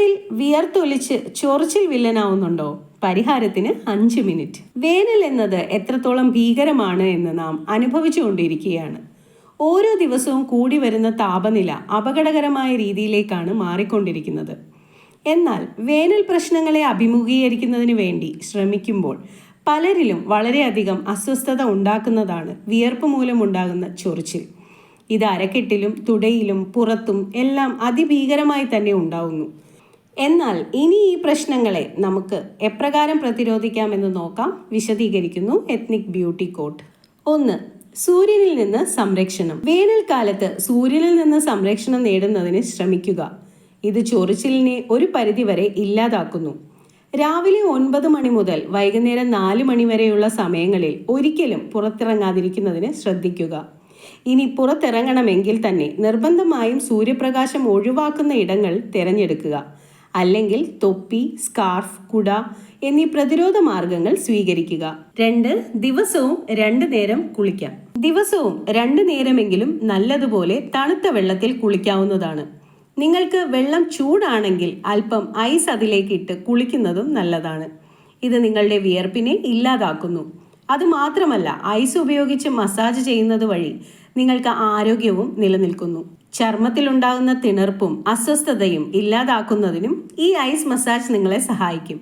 ചൂടിൽ വിയർത്തൊലിച്ച് ചൊറിച്ചിൽ വില്ലനാവുന്നുണ്ടോ? പരിഹാരത്തിന് അഞ്ച് മിനിറ്റ്. വേനൽ എന്നത് എത്രത്തോളം ഭീകരമാണ് എന്ന് നാം അനുഭവിച്ചുകൊണ്ടിരിക്കുകയാണ് ഓരോ ദിവസവും കൂടി വരുന്ന താപനില അപകടകരമായ രീതിയിലേക്കാണ് മാറിക്കൊണ്ടിരിക്കുന്നത്. എന്നാൽ വേനൽ പ്രശ്നങ്ങളെ അഭിമുഖീകരിക്കുന്നതിന് വേണ്ടി ശ്രമിക്കുമ്പോൾ പലരിലും വളരെയധികം അസ്വസ്ഥത ഉണ്ടാക്കുന്നതാണ് വിയർപ്പ് മൂലമുണ്ടാകുന്ന ചൊറിച്ചിൽ. ഇത് അരക്കെട്ടിലും തുടയിലും പുറത്തും എല്ലാം അതിഭീകരമായി തന്നെ ഉണ്ടാവുന്നു. എന്നാൽ ഇനി ഈ പ്രശ്നങ്ങളെ നമുക്ക് എപ്രകാരം പ്രതിരോധിക്കാമെന്ന് നോക്കാം. വിശദീകരിക്കുന്നു എത്നിക് ബ്യൂട്ടി കോട്ട് ഒന്ന് സൂര്യനിൽ നിന്ന് സംരക്ഷണം. വേനൽക്കാലത്ത് സൂര്യനിൽ നിന്ന് സംരക്ഷണം നേടുന്നതിന് ശ്രമിക്കുക. ഇത് ചൊറിച്ചിലിനെ ഒരു പരിധിവരെ ഇല്ലാതാക്കുന്നു. രാവിലെ ഒൻപത് മണി മുതൽ വൈകുന്നേരം നാല് മണി വരെയുള്ള സമയങ്ങളിൽ ഒരിക്കലും പുറത്തിറങ്ങാതിരിക്കുന്നതിന് ശ്രദ്ധിക്കുക. ഇനി പുറത്തിറങ്ങണമെങ്കിൽ തന്നെ നിർബന്ധമായും സൂര്യപ്രകാശം ഒഴിവാക്കുന്ന ഇടങ്ങൾ തിരഞ്ഞെടുക്കുക. അല്ലെങ്കിൽ തൊപ്പി സ്കാർഫ് കുട എന്നീ പ്രതിരോധ മാർഗങ്ങൾ സ്വീകരിക്കുക. രണ്ട് ദിവസവും രണ്ടു നേരം കുളിക്കാം. ദിവസവും രണ്ടു നേരമെങ്കിലും നല്ലതുപോലെ തണുത്ത വെള്ളത്തിൽ കുളിക്കാവുന്നതാണ്. നിങ്ങൾക്ക് വെള്ളം ചൂടാണെങ്കിൽ അല്പം ഐസ് അതിലേക്ക് ഇട്ട് കുളിക്കുന്നതും നല്ലതാണ്. ഇത് നിങ്ങളുടെ വിയർപ്പിനെ ഇല്ലാതാക്കുന്നു. അതുമാത്രമല്ല ഐസ് ഉപയോഗിച്ച് മസാജ് ചെയ്യുന്നത് വഴി നിങ്ങൾക്ക് ആരോഗ്യവും നിലനിൽക്കുന്നു. ചർമ്മത്തിലുണ്ടാകുന്ന തിണർപ്പും അസ്വസ്ഥതയും ഇല്ലാതാക്കുന്നതിനും ഈ ഐസ് മസാജ് നിങ്ങളെ സഹായിക്കും.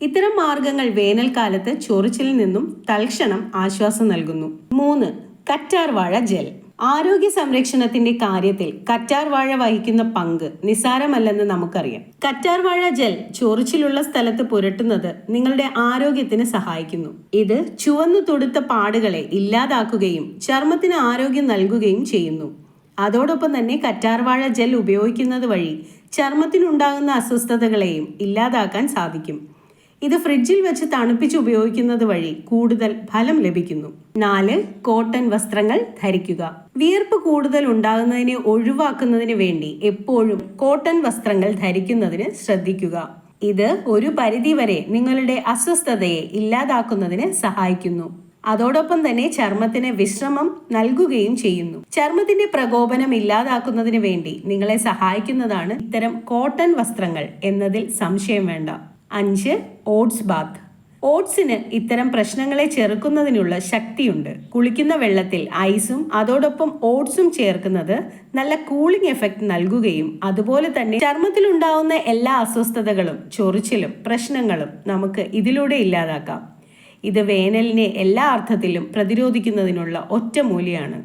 ഇത്തരം മാർഗങ്ങൾ വേനൽക്കാലത്ത് ചൊറിച്ചിൽ നിന്നും തൽക്ഷണം ആശ്വാസം നൽകുന്നു. മൂന്ന് കറ്റാർവാഴ ജെൽ. ആരോഗ്യ സംരക്ഷണത്തിന്റെ കാര്യത്തിൽ കറ്റാർവാഴ വഹിക്കുന്ന പങ്ക് നിസാരമല്ലെന്ന് നമുക്കറിയാം. കറ്റാർവാഴ ജെൽ ചൊറിച്ചിലുള്ള സ്ഥലത്ത് പുരട്ടുന്നത് നിങ്ങളുടെ ആരോഗ്യത്തിന് സഹായിക്കുന്നു. ഇത് ചുവന്നു തൊടുത്ത പാടുകളെ ഇല്ലാതാക്കുകയും ചർമ്മത്തിന് ആരോഗ്യം നൽകുകയും ചെയ്യുന്നു. അതോടൊപ്പം തന്നെ കറ്റാർവാഴ ജെൽ ഉപയോഗിക്കുന്നത് വഴി ചർമ്മത്തിനുണ്ടാകുന്ന അസ്വസ്ഥതകളെയും ഇല്ലാതാക്കാൻ സാധിക്കും. ഇത് ഫ്രിഡ്ജിൽ വെച്ച് തണുപ്പിച്ച് ഉപയോഗിക്കുന്നത് വഴി കൂടുതൽ ഫലം ലഭിക്കുന്നു. നാല് കോട്ടൺ വസ്ത്രങ്ങൾ ധരിക്കുക. വിയർപ്പ് കൂടുതൽ ഉണ്ടാകുന്നതിനെ ഒഴിവാക്കുന്നതിന് വേണ്ടി എപ്പോഴും കോട്ടൺ വസ്ത്രങ്ങൾ ധരിക്കുന്നതിന് ശ്രദ്ധിക്കുക. ഇത് ഒരു പരിധിവരെ നിങ്ങളുടെ അസ്വസ്ഥതയെ ഇല്ലാതാക്കുന്നതിന് സഹായിക്കുന്നു. അതോടൊപ്പം തന്നെ ചർമ്മത്തിന് വിശ്രമം നൽകുകയും ചെയ്യുന്നു. ചർമ്മത്തിന്റെ പ്രകോപനം ഇല്ലാതാക്കുന്നതിന് വേണ്ടി നിങ്ങളെ സഹായിക്കുന്നതാണ് ഇത്തരം കോട്ടൺ വസ്ത്രങ്ങൾ എന്നതിൽ സംശയം വേണ്ട. അഞ്ച് ഓട്സ് ബാത്ത്. ഓട്സിന് ഇത്തരം പ്രശ്നങ്ങളെ ചെറുക്കുന്നതിനുള്ള ശക്തിയുണ്ട്. കുളിക്കുന്ന വെള്ളത്തിൽ ഐസും അതോടൊപ്പം ഓട്സും ചേർക്കുന്നത് നല്ല കൂളിംഗ് എഫക്റ്റ് നൽകുകയും അതുപോലെ തന്നെ ചർമ്മത്തിലുണ്ടാവുന്ന എല്ലാ അസ്വസ്ഥതകളും ചൊറിച്ചിലും പ്രശ്നങ്ങളും നമുക്ക് ഇതിലൂടെ ഇല്ലാതാക്കാം. ഇത് വേനലിനെ എല്ലാ അർത്ഥത്തിലും പ്രതിരോധിക്കുന്നതിനുള്ള ഒറ്റമൂലിയാണ്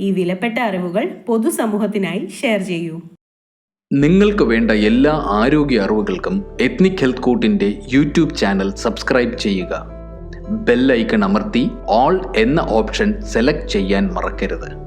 ഈ വിലപ്പെട്ട അറിവുകൾ പൊതുസമൂഹത്തിനായി ഷെയർ ചെയ്യൂ. നിങ്ങൾക്ക് വേണ്ട എല്ലാ ആരോഗ്യ അറിവുകൾക്കും എത്നിക് ഹെൽത്ത് കോട്ടിന്റെ യൂട്യൂബ് ചാനൽ സബ്സ്ക്രൈബ് ചെയ്യുക. ബെല്ലൈക്കൺ അമർത്തി ഓൾ എന്ന ഓപ്ഷൻ സെലക്ട് ചെയ്യാൻ മറക്കരുത്.